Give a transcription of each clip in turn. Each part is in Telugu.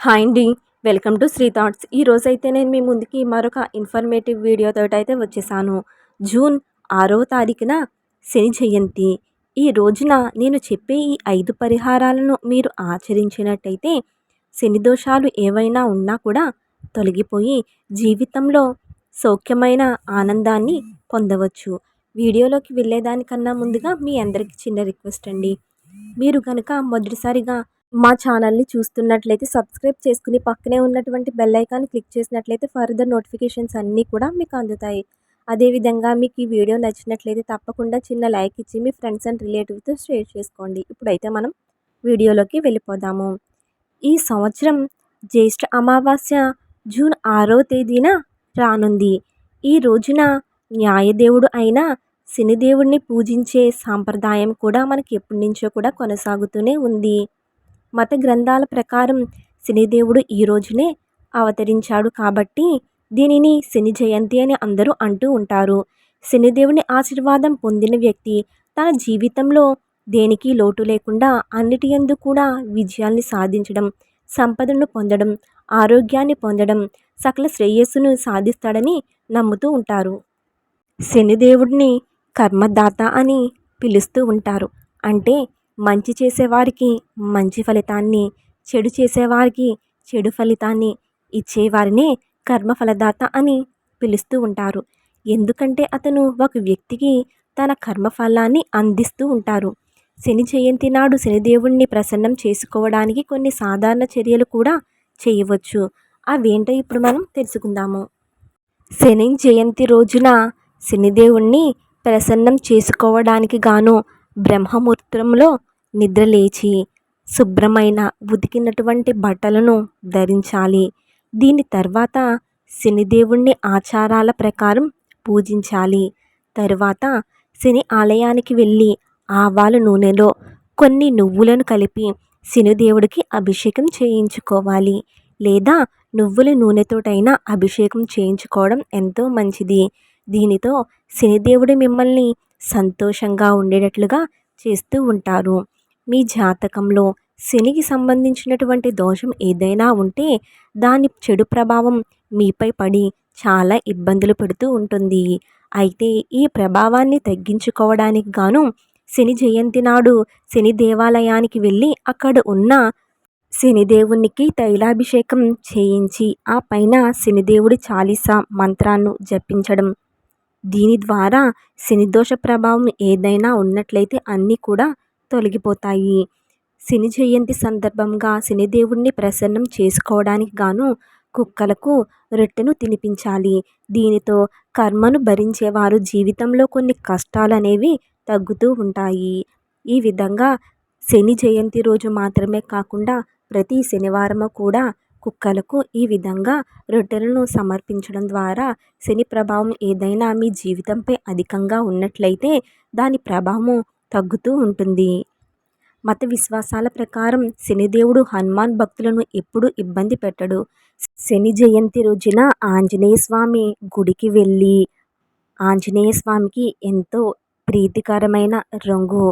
హాయ్ అండి వెల్కమ్ టు శ్రీ థాట్స్ ఈ రోజైతే నేను మీ ముందుకి మరొక ఇన్ఫర్మేటివ్ వీడియోతో అయితే వచ్చేసాను. జూన్ ఆరో తారీఖున శని జయంతి. ఈ రోజున నేను చెప్పే ఈ ఐదు పరిహారాలను మీరు ఆచరించినట్టయితే శని దోషాలు ఏవైనా ఉన్నా కూడా తొలగిపోయి జీవితంలో సౌఖ్యమైన ఆనందాన్ని పొందవచ్చు. వీడియోలోకి వెళ్ళేదానికన్నా ముందుగా మీ అందరికీ చిన్న రిక్వెస్ట్ అండి. మీరు కనుక మొదటిసారిగా మా ఛానల్ని చూస్తున్నట్లయితే సబ్స్క్రైబ్ చేసుకుని పక్కనే ఉన్నటువంటి బెల్ ఐకాన్ క్లిక్ చేసినట్లయితే ఫర్దర్ నోటిఫికేషన్స్ అన్నీ కూడా మీకు అందుతాయి. అదేవిధంగా మీకు ఈ వీడియో నచ్చినట్లయితే తప్పకుండా చిన్న లైక్ ఇచ్చి మీ ఫ్రెండ్స్ అండ్ రిలేటివ్స్తో షేర్ చేసుకోండి. ఇప్పుడైతే మనం వీడియోలోకి వెళ్ళిపోదాము. ఈ సంవత్సరం జ్యేష్ఠ అమావాస్య జూన్ ఆరో తేదీన రానుంది. ఈ రోజున న్యాయదేవుడు అయిన శనిదేవుడిని పూజించే సాంప్రదాయం కూడా మనకి ఎప్పటి నుంచో కూడా కొనసాగుతూనే ఉంది. మత గ్రంథాల ప్రకారం శనిదేవుడు ఈ రోజునే అవతరించాడు కాబట్టి దీనిని శని జయంతి అని అందరూ అంటూ ఉంటారు. శనిదేవుని ఆశీర్వాదం పొందిన వ్యక్తి తన జీవితంలో దేనికి లోటు లేకుండా అన్నిటి ఎందు కూడా విజయాల్ని సాధించడం సంపదను పొందడం ఆరోగ్యాన్ని పొందడం సకల శ్రేయస్సును సాధిస్తాడని నమ్ముతూ ఉంటారు. శనిదేవుడిని కర్మదాత అని పిలుస్తూ ఉంటారు. అంటే మంచి చేసేవారికి మంచి ఫలితాన్ని చెడు చేసేవారికి చెడు ఫలితాన్ని ఇచ్చేవారినే కర్మఫలదాత అని పిలుస్తూ ఉంటారు. ఎందుకంటే అతను ఒక వ్యక్తికి తన కర్మఫలాన్ని అందిస్తూ ఉంటారు. శని జయంతి నాడు శనిదేవుణ్ణి ప్రసన్నం చేసుకోవడానికి కొన్ని సాధారణ చర్యలు కూడా చేయవచ్చు. అవేంటో ఇప్పుడు మనం తెలుసుకుందాము. శని జయంతి రోజున శనిదేవుణ్ణి ప్రసన్నం చేసుకోవడానికి గాను బ్రహ్మముహూర్తంలో నిద్రలేచి శుభ్రమైన ఉతికినటువంటి బట్టలను ధరించాలి. దీని తర్వాత శనిదేవుణ్ణి ఆచారాల ప్రకారం పూజించాలి. తరువాత శని ఆలయానికి వెళ్ళి ఆవాల నూనెలో కొన్ని నువ్వులను కలిపి శనిదేవుడికి అభిషేకం చేయించుకోవాలి. లేదా నువ్వుల నూనెతోటైనా అభిషేకం చేయించుకోవడం ఎంతో మంచిది. దీనితో శనిదేవుడు మిమ్మల్ని సంతోషంగా ఉండేటట్లుగా చేస్తూ ఉంటారు. మీ జాతకంలో శనికి సంబంధించినటువంటి దోషం ఏదైనా ఉంటే దాని చెడు ప్రభావం మీపై పడి చాలా ఇబ్బందులు పెడుతూ ఉంటుంది. అయితే ఈ ప్రభావాన్ని తగ్గించుకోవడానికి గాను శని జయంతి నాడు శని దేవాలయానికి వెళ్ళి అక్కడ ఉన్న శనిదేవునికి తైలాభిషేకం చేయించి ఆ పైన శనిదేవుడి చాలీసా మంత్రాన్ని జపించడం. దీని ద్వారా శనిదోష ప్రభావం ఏదైనా ఉన్నట్లయితే అన్నీ కూడా తొలగిపోతాయి. శని జయంతి సందర్భంగా శనిదేవుణ్ణి ప్రసన్నం చేసుకోవడానికి గాను కుక్కలకు రొట్టెను తినిపించాలి. దీనితో కర్మను భరించేవారు జీవితంలో కొన్ని కష్టాలు అనేవి తగ్గుతూ ఉంటాయి. ఈ విధంగా శని జయంతి రోజు మాత్రమే కాకుండా ప్రతి శనివారము కూడా కుక్కలకు ఈ విధంగా రొట్టెలను సమర్పించడం ద్వారా శని ప్రభావం ఏదైనా మీ జీవితంపై అధికంగా ఉన్నట్లయితే దాని ప్రభావం తగ్గుతూ ఉంటుంది. మత విశ్వాసాల ప్రకారం శనిదేవుడు హనుమాన్ భక్తులను ఎప్పుడూ ఇబ్బంది పెట్టడు. శని జయంతి రోజున ఆంజనేయ స్వామి గుడికి వెళ్ళి ఆంజనేయ స్వామికి ఎంతో ప్రీతికరమైన రంగు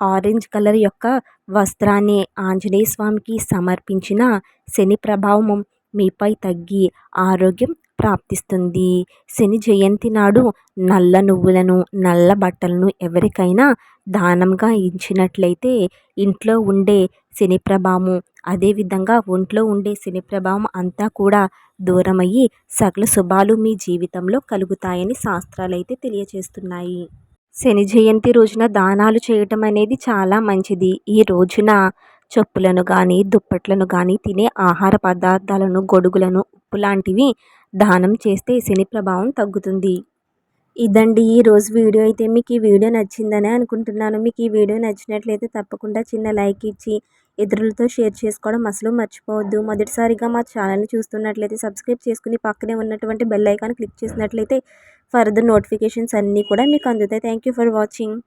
ఆరెంజ్ కలర్ యొక్క వస్త్రాన్ని ఆంజనేయ స్వామికి సమర్పించిన శని ప్రభావం మీపై తగ్గి ఆరోగ్యం ప్రాప్తిస్తుంది. శని జయంతి నాడు నల్ల నువ్వులను నల్ల బట్టలను ఎవరికైనా దానంగా ఇచ్చినట్లయితే ఇంట్లో ఉండే శని ప్రభావం అదేవిధంగా ఒంట్లో ఉండే శని ప్రభావం అంతా కూడా దూరమయ్యి సకల శుభాలు మీ జీవితంలో కలుగుతాయని శాస్త్రాలు అయితే తెలియజేస్తున్నాయి శని జయంతి రోజున దానాలు చేయటం అనేది చాలా మంచిది. ఈ రోజున చెప్పులను కానీ దుప్పట్లను కానీ తినే ఆహార పదార్థాలను గొడుగులను ఉప్పు లాంటివి దానం చేస్తే శని ప్రభావం తగ్గుతుంది. ఇదండి ఈ రోజు వీడియో. అయితే మీకు ఈ వీడియో నచ్చిందని అనుకుంటున్నాను. మీకు ఈ వీడియో నచ్చినట్లయితే తప్పకుండా చిన్న లైక్ ఇచ్చి ఇతరులతో షేర్ చేసుకోవడం అసలు మర్చిపోవద్దు. మొదటిసారిగా మా ఛానల్ని చూస్తున్నట్లయితే సబ్స్క్రైబ్ చేసుకుని పక్కనే ఉన్నటువంటి బెల్ ఐకాన్ క్లిక్ చేసినట్లయితే ఫర్దర్ నోటిఫికేషన్స్ అన్నీ కూడా మీకు అందుతాయి. Thank you for watching.